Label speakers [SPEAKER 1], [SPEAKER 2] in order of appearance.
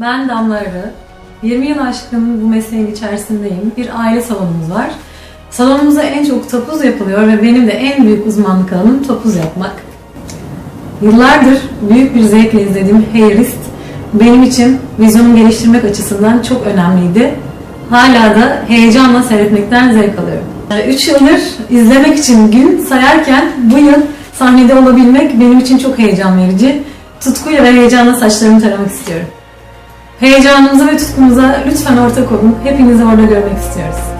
[SPEAKER 1] Ben Damla Arı. 20 yıl aşkın bu mesleğin içerisindeyim. Bir aile salonumuz var. Salonumuzda en çok topuz yapılıyor ve benim de en büyük uzmanlık alanım topuz yapmak. Yıllardır büyük bir zevkle izlediğim Hairist benim için vizyonumu geliştirmek açısından çok önemliydi. Hala da heyecanla seyretmekten zevk alıyorum. 3 yıldır izlemek için gün sayarken bu yıl sahnede olabilmek benim için çok heyecan verici. Tutkuyla ve heyecanla saçlarımı taramak istiyorum. Heyecanımıza ve tutkumuza lütfen ortak olun. Hepinizi orada görmek istiyoruz.